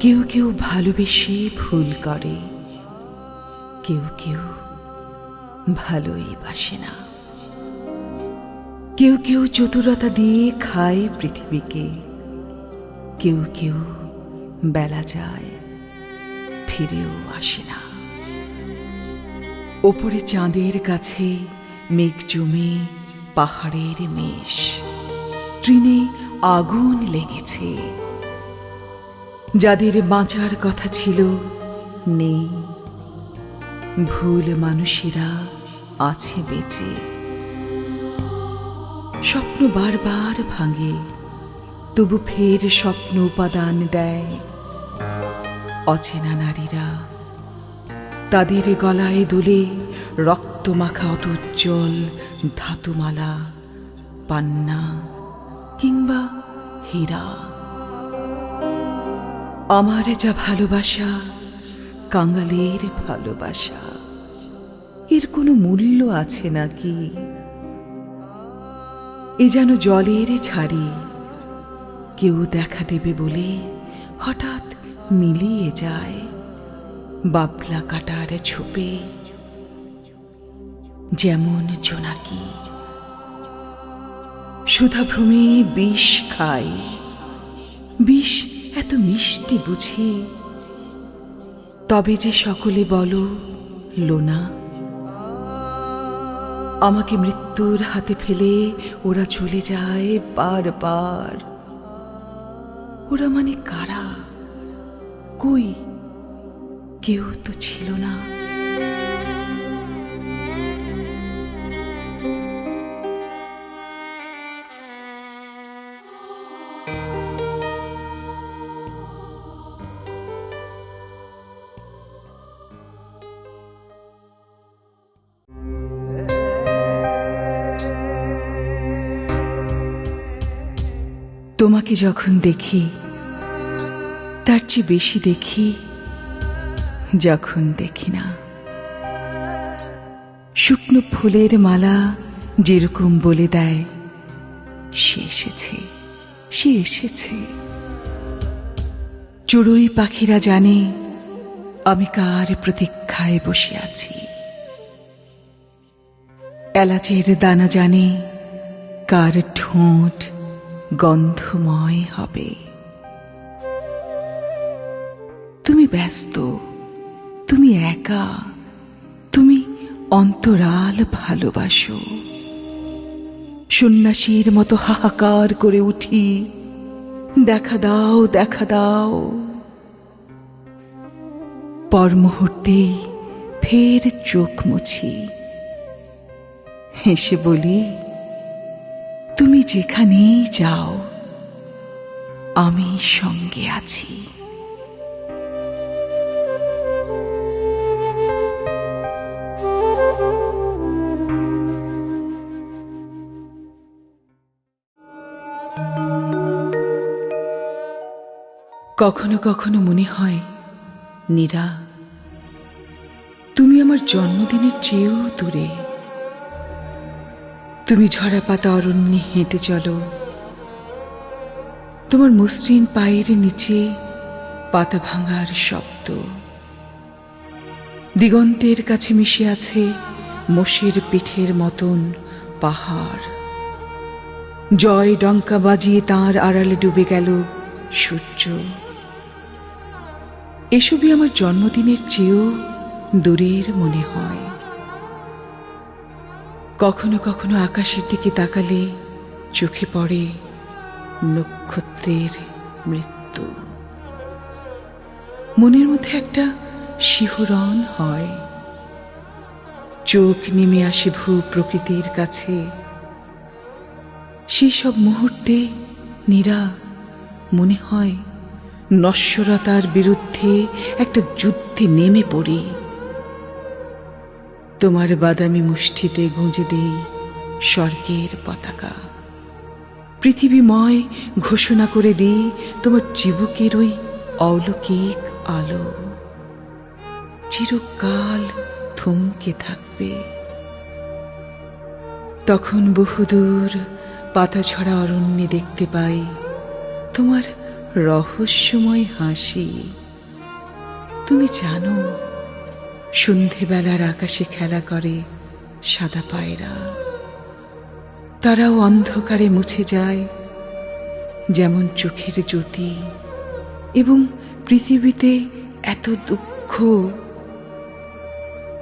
কেউ কেউ ভালোবেসে ভুল করে। কেউ কেউ ভালোই বাসে না। কেউ কেউ চতুরতা দিয়ে খায় পৃথিবীকে। কেউ কেউ বেলা যায়, ফিরেও আসে না। ওপরে চাঁদের কাছে মেঘ জমে পাহাড়ের মেষ। ট্রেনে আগুন লেগেছে। যাদের বাঁচার কথা ছিল নেই। ভুল মানুষেরা আছে বেঁচে। স্বপ্ন বারবার ভাঙে, তবু ফের স্বপ্ন উপাদান দেয়। অচেনা নারীরা তাদের গলায় দোলে রক্তমাখা অত উজ্জ্বল ধাতুমালা, পান্না কিংবা হীরা। আমার যা ভালোবাসা, কাঙালের ভালোবাসা, এর কোনো মূল্য আছে নাকি? এ যেন জলের ছাড়ি, কেউ দেখা দেবে বলে হঠাৎ মিলিয়ে যায়, বাবলা কাটার ছোপে। যেমন জোনাকি, সুধাভ্রমে বিষ খায়, বিষ এত মিষ্টি বুঝি। তবে যে সকলে বলো, লোনা, আমাকে মৃত্যুর হাতে ফেলে ওরা চলে যায় বারবার। ওরা মানে কারা? কই? কেউ তো ছিল না। তোমাকে যখন দেখি, তার চেয়ে বেশি দেখি যখন দেখি না। শুকনো ফুলের মালা যেরকম বলে দেয়, সে এসেছে সে এসেছে। চড়ুই পাখিরা জানে, আমি কার প্রতীক্ষায় বসে আছি। এলাচের দানা জানে, কার ঠোঁট গন্ধময় হবে। তুমি ব্যস্ত, তুমি একা, তুমি অন্তরাল ভালোবাসো। সন্ন্যাসীর মতো হাহাকার করে উঠি, দেখা দাও দেখা দাও। পর মুহূর্তেই ফের চোখ মুছি। হেসে বলি তুমি যেখানেই যাও, আমি সঙ্গে আছি। কখনো কখনো মনে হয়, নীরা, তুমি আমার জন্মদিনের চেয়েও দূরে। তুমি ঝরা পাতা অরণ্যে হেঁটে চলো। তোমার মসৃণ পায়ের নিচে পাতা ভাঙার শব্দ। দিগন্তের কাছে মিশে আছে মোষের পিঠের মতন পাহাড়। জয় ডঙ্কা বাজিয়ে তাঁর আড়ালে ডুবে গেল সূর্য। এসবই আমার জন্মদিনের চেয়েও দূরের মনে হয়। কখনো কখনো আকাশের দিকে তাকালে চোখে পড়ে নক্ষত্রের মৃত্যু। মনের মধ্যে একটা শিহরণ হয়। চোখ নেমে আসে ভূ প্রকৃতির কাছে। সেই সব মুহূর্তে নীরা মনে হয় নশ্বরতার বিরুদ্ধে একটা যুদ্ধে নেমে পড়ি। তোমার বাদামি মুষ্টিতে গুঁজে দেই স্বর্গের পতাকা। পৃথিবীময় ঘোষণা করে দিই তোমার জীবকের ওই অলৌকিক আলো। চিরকাল থমকে থাকবে। তখন বহুদূর পাতা ছড়া অরণ্যে দেখতে পাই তোমার রহস্যময় হাসি। তুমি জানো সন্ধেবেলার আকাশে খেলা করে সাদা পায়রা। তারাও অন্ধকারে মুছে যায়, যেমন চোখের জ্যোতি। এবং পৃথিবীতে এত দুঃখ,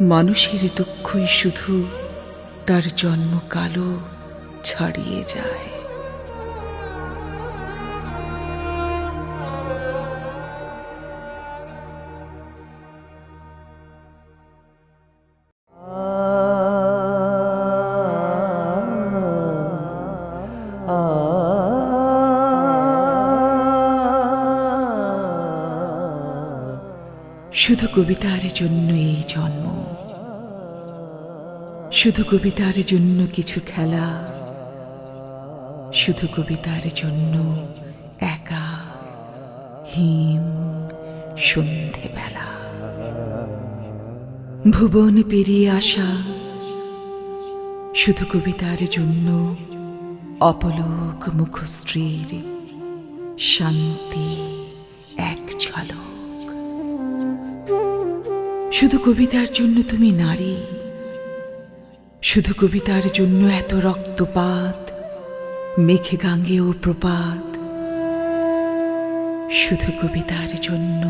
মানুষের দুঃখই শুধু তার জন্ম কালো ছাড়িয়ে যায়। শুধু কবিতার জন্য এই জন্ম। শুধু কবিতার জন্য কিছু খেলা। শুধু কবিতার জন্য একা, হিম, সন্ধেবেলা। ভুবন পেরিয়ে আসা। শুধু কবিতার জন্য অপলোক মুখশ্রীর শান্তি। শুধু কবিতার জন্য তুমি নারী। শুধু কবিতার জন্য এত রক্তপাত মেঘে গাঙ্গে ও প্রপাত। শুধু কবিতার জন্য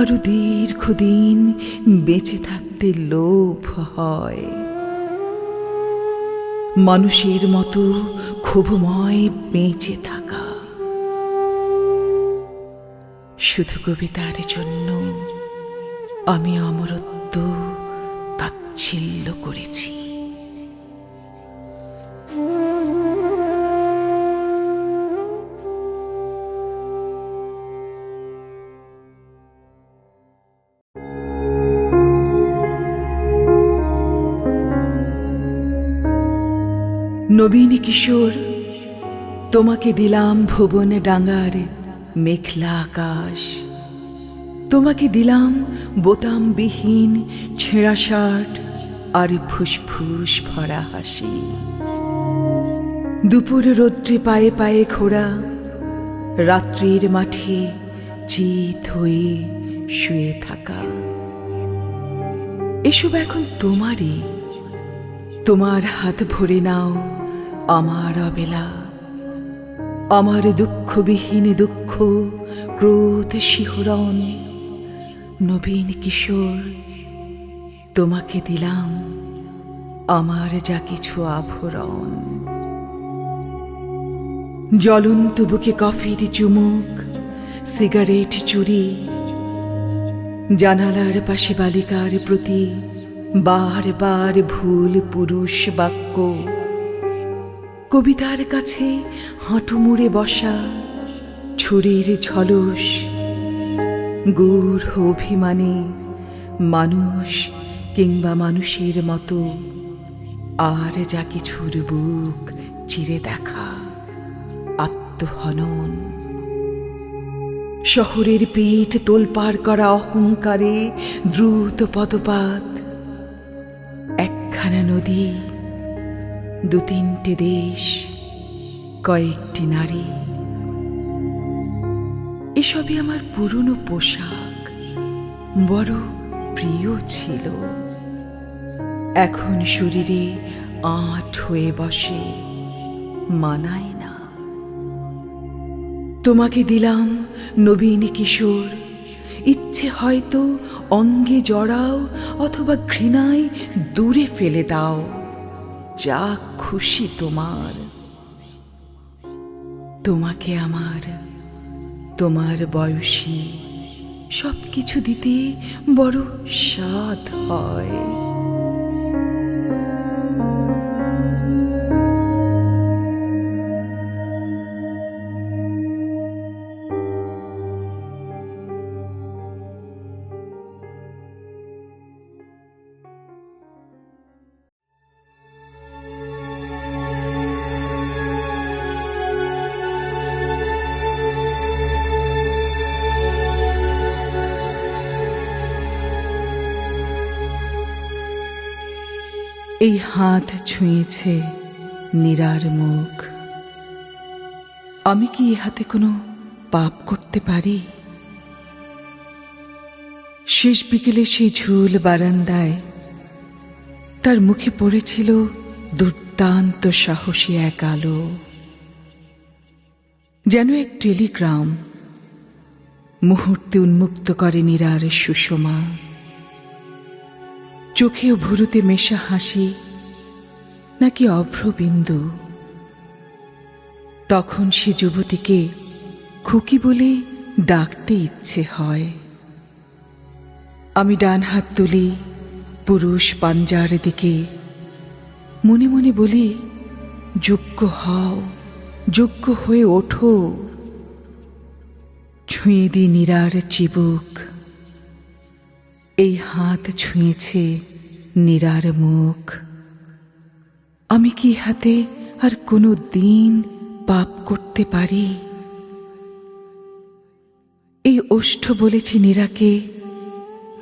আরও দীর্ঘদিন বেঁচে থাকতে লোভ হয়। মানুষের মতো ক্ষোভময় বেঁচে থাকা। শুধু কবিতার জন্য আমি অমরত্ব তাচ্ছিল্য করেছি। নবীন কিশোর তোমাকে দিলাম ভুবনে ডাঙ্গার মেঘলা আকাশ। তোমাকে দিলাম বোতামবিহীন ছেঁড়া শার্ট আর ফুসফুস ভরা হাসি। দুপুর রৌদ্রে পায়ে পায়ে ঘোরা, রাত্রির মাঠে চিত হয়ে শুয়ে থাকা। এসব এখন তোমারই। তোমার হাত ভরে নাও আমার অবেলা আমার দুঃখবিহীন দুঃখ, ক্রোধ শিহরণ নবীন কিশোর, তোমাকে দিলাম আমার যা কিছু আভরণ। জ্বলন্ত বুকে কফির চুমুক, সিগারেট চুরি, জানালার পাশে বালিকার প্রতি বার বার ভুল পুরুষ বাক্য, কবিতার কাছে হাঁটু মুড়ে বসা, ছুরির ঝলস গূঢ় অভিমানে মানুষ কিংবা মানুষের মতো আর যা কিছুর বুক চিরে দেখা, আত্মহনন। শহরের পিঠ তোলপাড় করা অহংকারে দ্রুত পদপাত। একখানা নদী, দু তিনটে দেশ, কয়েকটি নারী। এসবই আমার পুরনো পোশাক, বড় প্রিয় ছিল। এখন শরীরে আট হয়ে বসে, মানায় না। তোমাকে দিলাম নবীন কিশোর, ইচ্ছে হয়তো অঙ্গে জড়াও অথবা ঘৃণায় দূরে ফেলে দাও, যা খুশি তোমার। তোমাকে আমার তোমার বয়সী সব কিছু দিতে বড় স্বাদ হয়। এই হাত ছুঁয়েছে নিরার মুখ। আমি কি এ হাতে কোনো পাপ করতে পারি? শেষ বিকেলে সেই ঝুল বারান্দায় তার মুখে পড়েছিল দুর্দান্ত সাহসী এক আলো। যেন এক টেলিগ্রাম মুহূর্তে উন্মুক্ত করে নিরার সুষমা। চোখে ভুরুতে মেশা হাসি, নাকি অভ্রবিন্দু? তখন সে যুবতীকে খুকি বলে ডাকতে ইচ্ছে হয়। আমি ডান হাত তুলি, পুরুষ পাঞ্জার দিকে। মনে মনে বলি, যোগ্য হও, যোগ্য হয়ে ওঠো। ছুঁয়ে দি নীরার চিবুক এই হাত ছুঁয়েছে নীরার মুখ। আমি কি হাতে আর কোনো দিন পাপ করতে পারি? এই ওষ্ঠ বলেছে নীরাকে,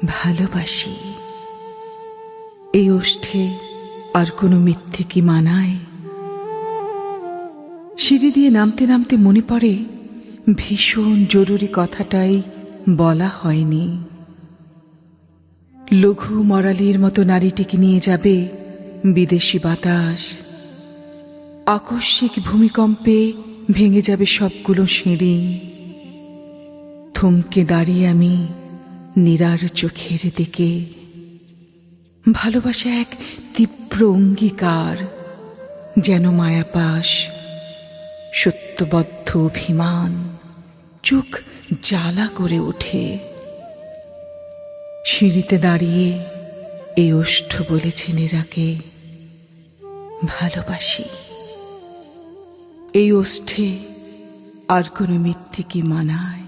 ভালোবাসি। এই ওষ্ঠে আর কোনো মিথ্যে কি মানায়? সিঁড়ি দিয়ে নামতে নামতে মনে পড়ে, ভীষণ জরুরি কথাটাই বলা হয়নি। লঘু মরালির মতো নারীটিকে নিয়ে যাবে বিদেশি বাতাস। আকস্মিক ভূমিকম্পে ভেঙে যাবে সবগুলো সিঁড়ি। থমকে দাঁড়িয়ে আমি নিরার চোখের দিকে। ভালোবাসা এক তীব্র অঙ্গীকার, যেন মায়াপাশ, সত্যবদ্ধ অভিমান, চোখ জ্বালা করে ওঠে। সিঁড়িতে দাঁড়িয়ে এই ওষ্ঠ বলেছে নীরাকে, ভালোবাসি। এই ওষ্ঠে আর কোনো মিথ্যে কি মানায়?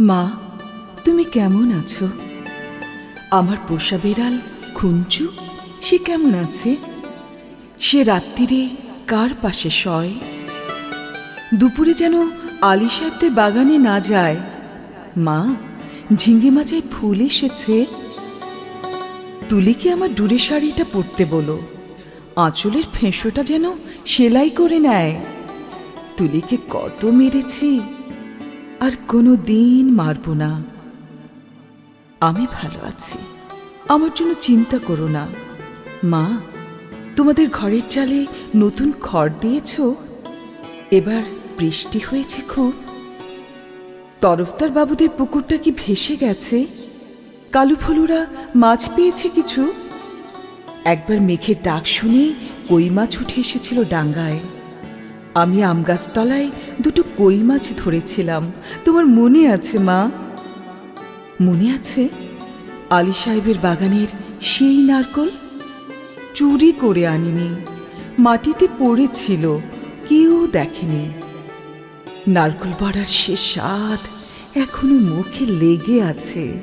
মা তুমি কেমন আছো? আমার পোষা বেড়াল খুঞ্চু সে কেমন আছে? সে রাত্রিরে কার পাশে শয়? দুপুরে যেন আলি সাহেবদের বাগানে না যায়। মা, ঝিঙ্গে মাচায় ফুল এসেছে। তুলিকে আমার ডুরে শাড়িটা পরতে বলো? আঁচলের ফেঁসোটা যেন সেলাই করে নেয়। তুলিকে কত মেরেছি, আর কোনো দিন মারব না। আমি ভালো আছি। আমার জন্য চিন্তা করো না। মা, তোমাদের ঘরের চালে নতুন খড় দিয়েছ? এবার বৃষ্টি হয়েছে খুব। তরফদার বাবুদের পুকুরটা কি ভেসে গেছে? কালু ফলুরা মাছ পেয়েছে কিছু? একবার মেঘের ডাক শুনে কই মাছ উঠে এসেছিল ডাঙ্গায়। আমি আমগাছতলায় দুটো কই মাছ ধরেছিলাম। তোমার মনে আছে, মা? মনে আছে? আলী সাহেবের বাগানের সেই নারকল? চুরি করে আনিনি। মাটিতে পড়েছিল, কেউ দেখেনি। নারকল বড়ার সে স্বাদ এখনও মুখে লেগে আছে।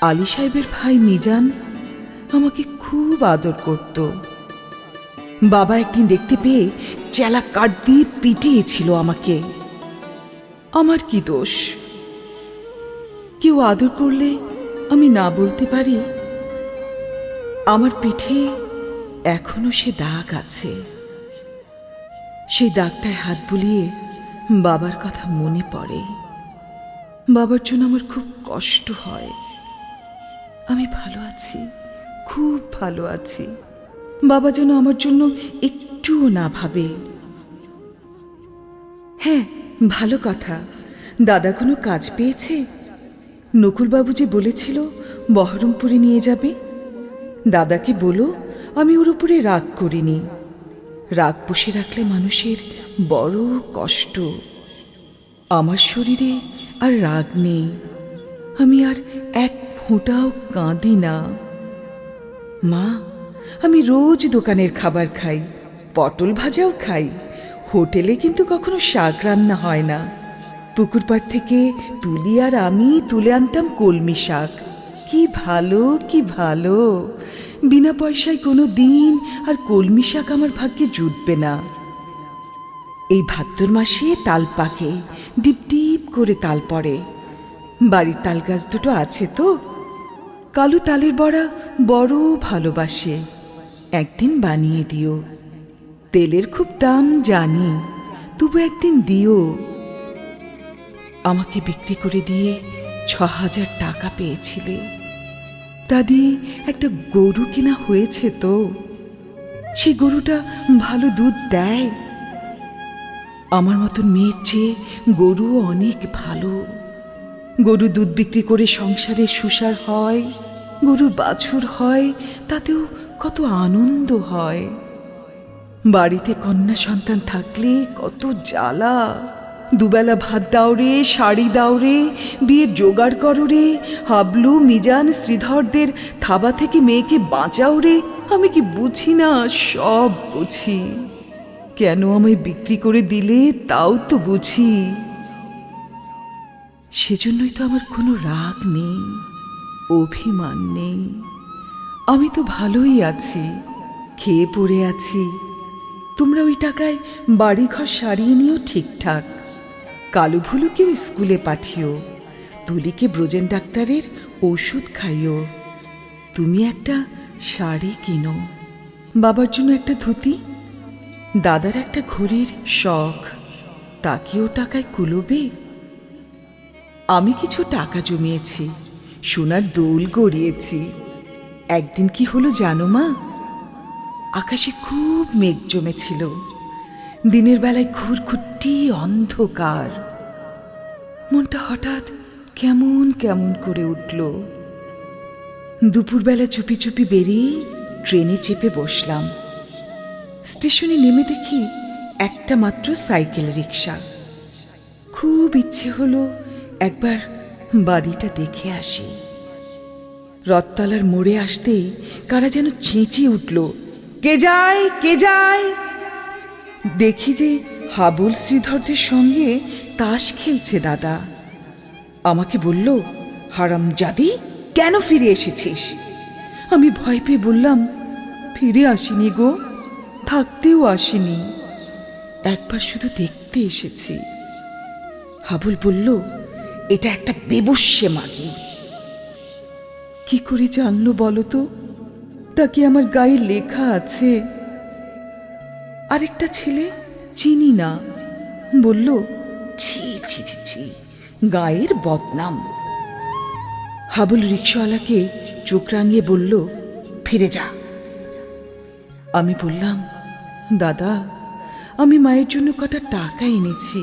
আলী সাহেবের ভাই মিজান আমাকে খুব আদর করতো। বাবা একদিন দেখতে পেয়ে চেলা কাঠ দিয়ে পিটিয়েছিল আমাকে। আমার কি দোষ? কেউ আদর করলে আমি না বলতে পারি? আমার পিঠে এখনও সে দাগ আছে। সেই দাগটায় হাত বুলিয়ে বাবার কথা মনে পড়ে। বাবার জন্য আমার খুব কষ্ট হয়। আমি ভালো আছি, খুব ভালো আছি। বাবা যেন আমার জন্য একটুও না ভাবে। হ্যাঁ ভালো কথা। দাদা কোনো কাজ পেয়েছে? নকুলবাবু যে বলেছিল, বহরমপুরে নিয়ে যাবে। দাদাকে বলো, আমি ওর উপরে রাগ করিনি। রাগ পুষে রাখলে মানুষের বড় কষ্ট। আমার শরীরে আর রাগ নেই। আমি আর এক ফোঁটাও কাঁদি না। মা, আমি রোজ দোকানের খাবার খাই, পটল ভাজাও খাই। হোটেলে কিন্তু কখনো শাক রান্না হয় না। পুকুর পাড় থেকে তুলি আর আমি তুলে আনতাম কলমি শাক। কি ভালো কি ভালো। বিনা পয়সায় কোনো দিন আর কলমি শাক আমার ভাগ্যে জুটবে না। এই ভাদ্র মাসে তাল পাকে, ডিপ ডিপ করে তাল পড়ে। বাড়ির তাল গাছ দুটো আছে তো? কালো তালের বড়া বড় ভালোবাসে। একদিন বানিয়ে দিও। তেলের খুব দাম জানি, তবু একদিন দিও। আমাকে বিক্রি করে দিয়ে ছ হাজার টাকা পেয়েছিলে। তা দিয়ে একটা গরু কিনা হয়েছে তো। সেই গরুটা ভালো দুধ দেয়। আমার মতন মেয়ের চেয়ে গরু অনেক ভালো। গরু দুধ বিক্রি করে সংসারে সুসার হয় গরুর বাছুর হয়, তাতেও কত আনন্দ হয়। বাড়িতে কন্যা সন্তান থাকলে কত জ্বালা। দুবেলা ভাত দাও রে, শাড়ি দাও রে, বিয়ের জোগাড় করো রে, হাবলু, মিজান, শ্রীধরদের থাবা থেকে মেয়েকে বাঁচাও রে, আমি কি বুঝি না, সব বুঝি। কেন আমায় বিক্রি করে দিলে তাও তো বুঝি। সেজন্যই তো আমার কোনো রাগ নেই, অভিমান নেই। আমি তো ভালোই আছি, খেয়ে পড়ে আছি। তোমরা ওই টাকায় বাড়িঘর সারিয়ে নিও ঠিকঠাক। কালু ভুলুকেও স্কুলে পাঠিও। তুলিকে ব্রজেন ডাক্তারের ওষুধ খাইও। তুমি একটা শাড়ি কিনো। বাবার জন্য একটা ধুতি? দাদার একটা ঘড়ির শখ। তাকেও টাকায় কুলোবে? আমি কিছু টাকা জমিয়েছি, সোনার দোল গড়িয়েছি। একদিন কি হলো জানো মা? আকাশে খুব মেঘ জমেছিল। দিনের বেলায় ঘুরঘুরটি অন্ধকার। মনটা হঠাৎ কেমন কেমন করে উঠল। দুপুরবেলা চুপি চুপি বেরিয়ে ট্রেনে চেপে বসলাম। স্টেশনে নেমে দেখি একটা মাত্র সাইকেল রিক্সা খুব ইচ্ছে হলো একবার বাড়িটা দেখে আসি। রথতলার মোড়ে আসতেই কারা যেন চেঁচিয়ে উঠল, কে যায়? কে যায়? দেখি যে হাবুল শ্রীধরদের সঙ্গে তাস খেলছে, দাদা। আমাকে বলল, হারাম জাদি, কেন ফিরে এসেছিস? আমি ভয় পেয়ে বললাম, ফিরে আসিনি গো, থাকতেও আসিনি। একবার শুধু দেখতে এসেছি। হাবুল বলল, এটা একটা বেবস্যে মাগি। কি করে জানলো বলো তো? তা কি আমার গায়ে লেখা আছে? আরেকটা ছেলে চিনি না। বলল ছি ছি ছি ছি। গায়ের বদনাম। হাবুল রিক্সাওয়ালাকে চোখ রাঙিয়ে বলল, ফিরে যা। আমি বললাম, দাদা, আমি মায়ের জন্য কটা টাকা এনেছি,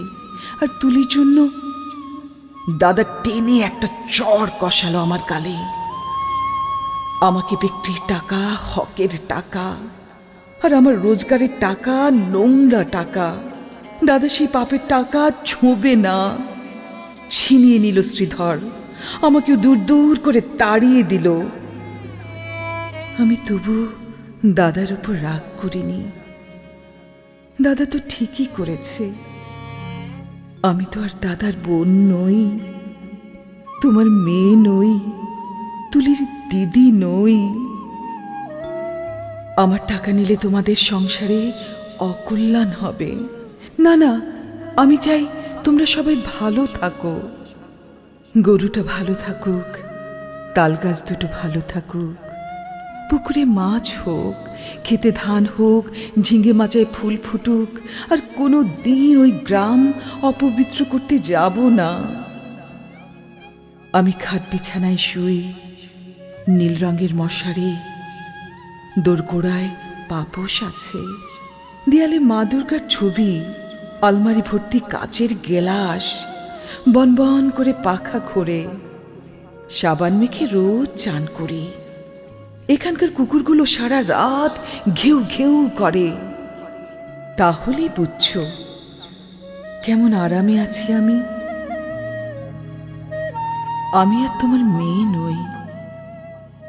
আর তুলির জন্য দাদা টেনে একটা চর কষালো আমার গালে। আমাকে বিক্রির টাকা, হকের টাকা, আর আমার রোজগারের টাকা, নোংরা টাকা। দাদা সেই পাপের টাকা ছোঁবে না। ছিনিয়ে নিল শ্রীধর। আমাকেও দূর দূর করে তাড়িয়ে দিল। আমি তবু দাদার উপর রাগ করিনি। দাদা তো ঠিকই করেছে। আমি তো আর দাদার বোন নই। তোমার মেয়ে নই। তুলির দিদি নই। আমার টাকা নিলে তোমাদের সংসারে অকল্যাণ হবে। না না, আমি চাই তোমরা সবাই ভালো থাকো। গরুটা ভালো থাকুক তাল গাছ দুটো ভালো থাকুক, পুকুরে মাছ হোক, খেতে ধান হোক, ঝিঙে মাচায় ফুল ফুটুক, আর কোনো দিন ওই গ্রাম অপবিত্র করতে যাব না। আমি খাট বিছানায় শুই, নীল রঙের মশারি, দোরগোড়ায় পাপোশ আছে, দেয়ালে মা দুর্গার ছবি। আলমারি ভর্তি কাচের গেলাস, বনবন করে পাখা ঘোরে, সাবান মেখে রোজ চান করি। এখানকার কুকুরগুলো সারা রাত ঘেউ ঘেউ করে। তাহলেই বুঝছ কেমন আরামে আছি আমি। আমি আর তোমার মেয়ে নই,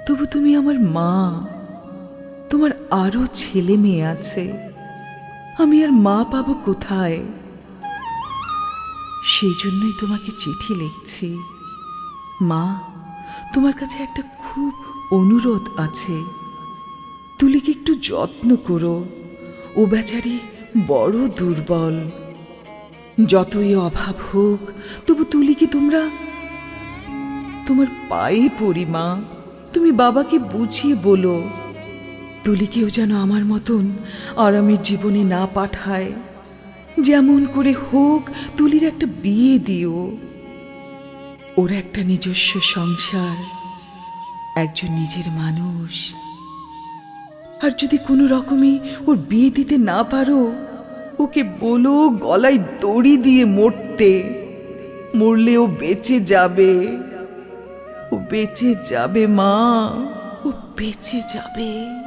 তবু তুমি আমার মা, তোমার আরও ছেলে মেয়ে আছে। আমি আর মা পাবো কোথায়? সেই জন্যই তোমাকে চিঠি লিখছি। মা, তোমার কাছে একটা খুব অনুরোধ আছে। তুলিকে একটু যত্ন করো। ও বেচারি বড় দুর্বল। যতই অভাব হোক, তবু তুলিকে তোমরা তোমার পায়ে পড়ি, মা। তুমি বাবাকে বুঝিয়ে বলো। তুলিকেও যেন আমার মতন আরামের জীবনে না পাঠায়। যেমন করে হোক, তুলির একটা বিয়ে দিও। ওর একটা নিজস্ব সংসার, একজন নিজের মানুষ। আর যদি কোনো রকমে ওর বিয়ে দিতে না পারো, ওকে বলো গলায় দড়ি দিয়ে মরতে। মরলে ও বেঁচে যাবে। ও বেঁচে যাবে, মা। ও বেঁচে যাবে।